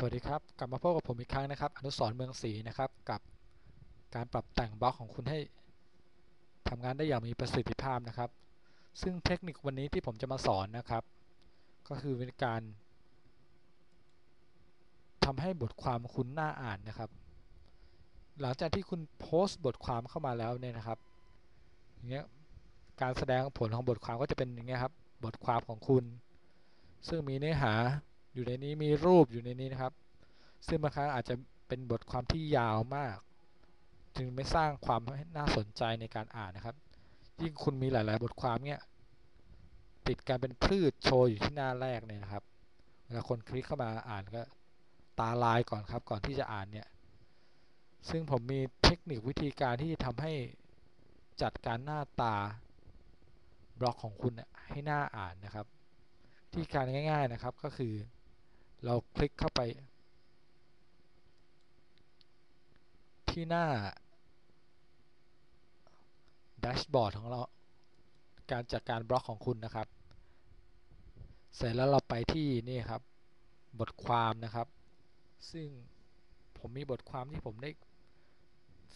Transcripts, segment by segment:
สวัสดีครับ กลับมาพบกับผมอีกครั้งนะครับ อนุสรเมืองศรีนะครับกับการปรับแต่งบล็อกของคุณให้ทำงานได้อย่างมีประสิทธิภาพนะครับ ซึ่งเทคนิควันนี้ที่ผมจะมาสอนนะครับ ก็คือเป็นการทำให้บทความคุณน่าอ่านนะครับ หลังจากที่คุณโพสต์บทความเข้ามาแล้วเนี่ยนะครับอย่างเงี้ยการแสดงผลของบทความก็จะเป็นอย่างเงี้ยครับบทความของคุณ ซึ่งมีเนื้อหาอยู่ในนี้มีรูปอยู่ในนี้นะครับ ซึ่งบางครั้งอาจจะเป็นบทความที่ยาวมาก จึงไม่สร้างความน่าสนใจในการอ่านนะครับ ยิ่งคุณมีหลาย ๆ บทความเนี่ยติดการเป็นพืชโชว์อยู่ที่หน้าแรกเนี่ยนะครับเวลาคนคลิกเข้ามาอ่านก็ตาลายก่อนครับก่อนที่จะอ่านเนี่ยซึ่งผมมีเทคนิควิธีการที่ทำให้จัดการหน้าตาบล็อกของคุณให้หน้าอ่านนะครับ ที่การง่าย ๆนะครับก็คือ เราคลิกเข้าไป ที่หน้าแดชบอร์ดของเรา การจัดการบล็อกของคุณนะครับ เสร็จแล้วเราไปที่นี่ครับ บทความนะครับ ซึ่งผมมีบทความที่ผมได้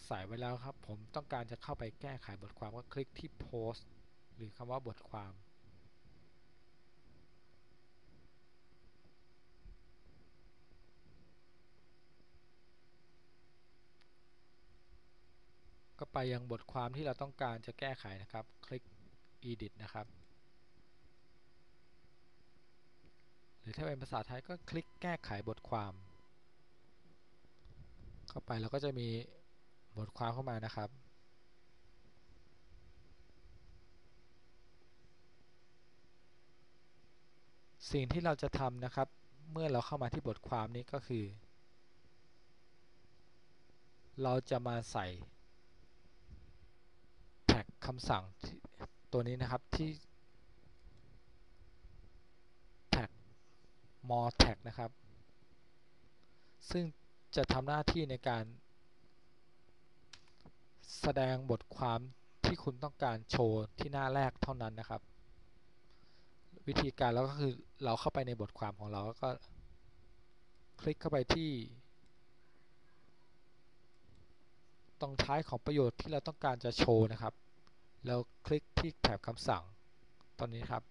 ใส่ไว้แล้วครับ ผมต้องการจะเข้าไปแก้ไขบทความก็คลิกที่โพสต์หรือคำว่าบทความ ก็ไปยังบทความที่เราต้องการจะแก้ไขนะครับ คลิก edit นะครับ หรือถ้าเป็นภาษาไทยก็คลิกแก้ไขบทความ เข้าไปเราก็จะมีบทความเข้ามานะครับสิ่งที่เราจะทำนะครับ เมื่อเราเข้ามาที่บทความนี้ก็คือ เราจะมาใส่ คำสั่งตัวนี้นะครับที่ tag more tag นะครับ ซึ่งจะทำหน้าที่ในการ แสดงบทความที่คุณต้องการโชว์ที่หน้าแรกเท่านั้นนะครับ วิธีการแล้วก็คือเราเข้าไปในบทความของเราแล้วก็ คลิกเข้าไปที่ ตรงท้ายของประโยชน์ที่เราต้องการจะโชว์นะครับ แล้วคลิกที่แถบคำสั่งตอนนี้ครับ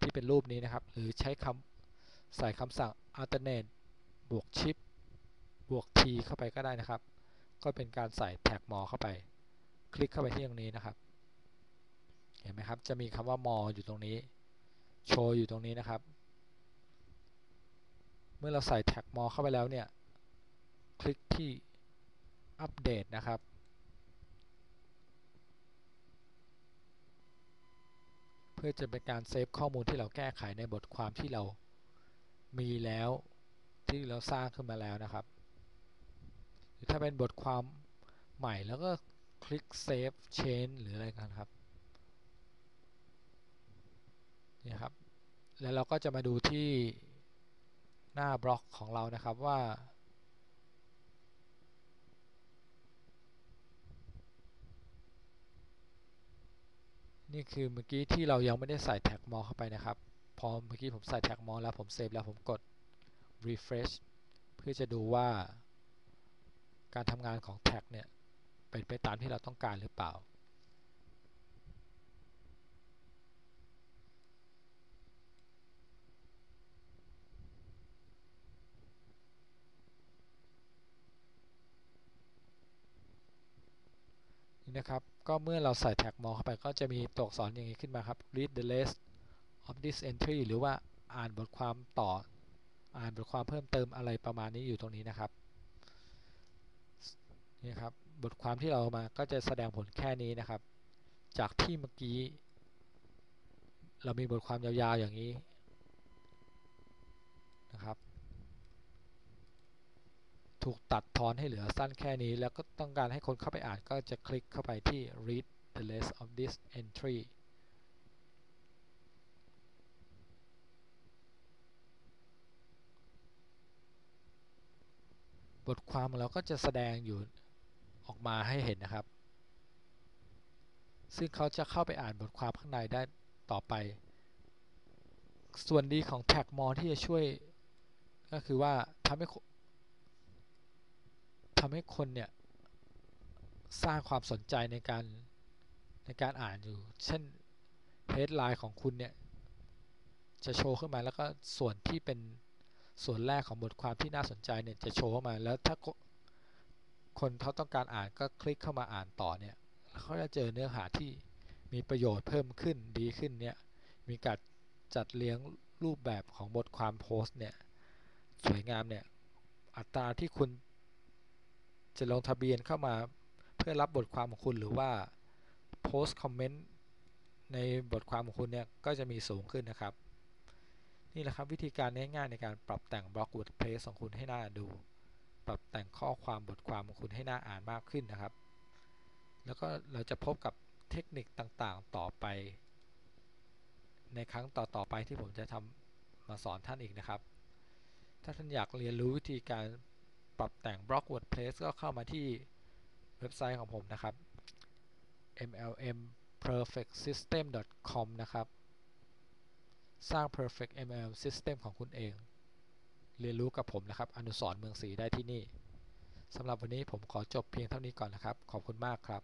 ที่เป็นรูปนี้นะครับ หรือใช้คำใส่คำสั่ง alternate บวก shift บวก t เข้าไปก็ได้นะครับ ก็เป็นการใส่แท็ก more เข้าไป คลิกเข้าไปที่ตรงนี้นะครับ เห็นไหมครับ จะมีคำว่า more อยู่ตรงนี้ โชว์อยู่ตรงนี้นะครับ เมื่อเราใส่แท็ก more เข้าไปแล้วเนี่ย คลิกที่อัปเดตนะครับ เพื่อจะเป็นการเซฟข้อมูลที่เราแก้ไขในบทความที่เรามีแล้วที่เราสร้างขึ้นมาแล้วนะครับ หรือถ้าเป็นบทความใหม่แล้วก็คลิก Save Change หรืออะไรกันครับนี่ครับ แล้วเราก็จะมาดูที่หน้าบล็อกของเรานะครับว่า นี่คือเมื่อกี้ที่เรายังไม่ได้ใส่แท็กมอเข้าไปนะครับ พอเมื่อกี้ผมใส่แท็กมอแล้วผมเซฟแล้วผมกด refresh เพื่อจะดูว่า การทำงานของแท็กเนี่ยเป็นไปตามที่เราต้องการหรือเปล่า นะครับ ก็เมื่อเราใส่แท็กมองเข้าไปก็จะมีตัวอักษรอย่างนี้ขึ้นมาครับ read the rest of this entry หรือว่าอ่านบทความต่อ อ่านบทความเพิ่มเติมอะไรประมาณนี้อยู่ตรงนี้นะครับ นี่ครับ บทความที่เรามาก็จะแสดงผลแค่นี้นะครับ จากที่เมื่อกี้ เรามีบทความยาวๆอย่างนี้นะครับ ถูกตัดทอนให้เหลือสั้นแค่นี้ แล้วก็ต้องการให้คนเข้าไปอ่านก็จะคลิกเข้าไปที่ read the rest of this entry บทความเราก็จะแสดงอยู่ออกมาให้เห็นนะครับ ซึ่งเขาจะเข้าไปอ่านบทความข้างในได้ต่อไป ส่วนดีของ tag more ที่จะช่วย ก็คือว่าทำให้ ทำให้คนเนี่ยสร้างความสนใจในการในการอ่านอยู่ เช่น headline ของคุณเนี่ยจะโชว์ขึ้นมาแล้วก็ส่วนที่เป็นส่วนแรกของบทความที่น่าสนใจเนี่ยจะโชว์เข้ามาแล้วถ้าคนเขาต้องการอ่านก็คลิกเข้ามาอ่านต่อเนี่ยเขาจะเจอเนื้อหาที่มีประโยชน์เพิ่มขึ้นดีขึ้นเนี่ยมีการจัดเลี้ยงรูปแบบของบทความโพสต์เนี่ยสวยงามเนี่ยอัตราที่คุณ จะลงทะเบียนเข้ามาเพื่อรับบทความของคุณหรือว่าโพสต์คอมเมนต์ในบทความของคุณเนี่ยก็จะมีสูงขึ้นนะครับ นี่แหละครับวิธีการง่ายๆในการปรับแต่งบล็อก WordPress ของคุณให้น่าดู ปรับแต่งข้อความบทความของคุณให้น่าอ่านมากขึ้นนะครับ แล้วก็เราจะพบกับเทคนิคต่างๆต่อไป ในครั้งต่อๆไปที่ผมจะทำมาสอนท่านอีกนะครับ ถ้าท่านอยากเรียนรู้วิธีการ ปรับแต่งบล็อก WordPress ก็เข้ามาที่เว็บไซต์ของผมนะครับ mlmperfectsystem.com นะครับ สร้าง perfect MLM system ของคุณเอง เรียนรู้กับผมนะครับ อนุสรเมืองศรีได้ที่นี่สำหรับวันนี้ผมขอจบเพียงเท่านี้ก่อนนะครับ ขอบคุณมากครับ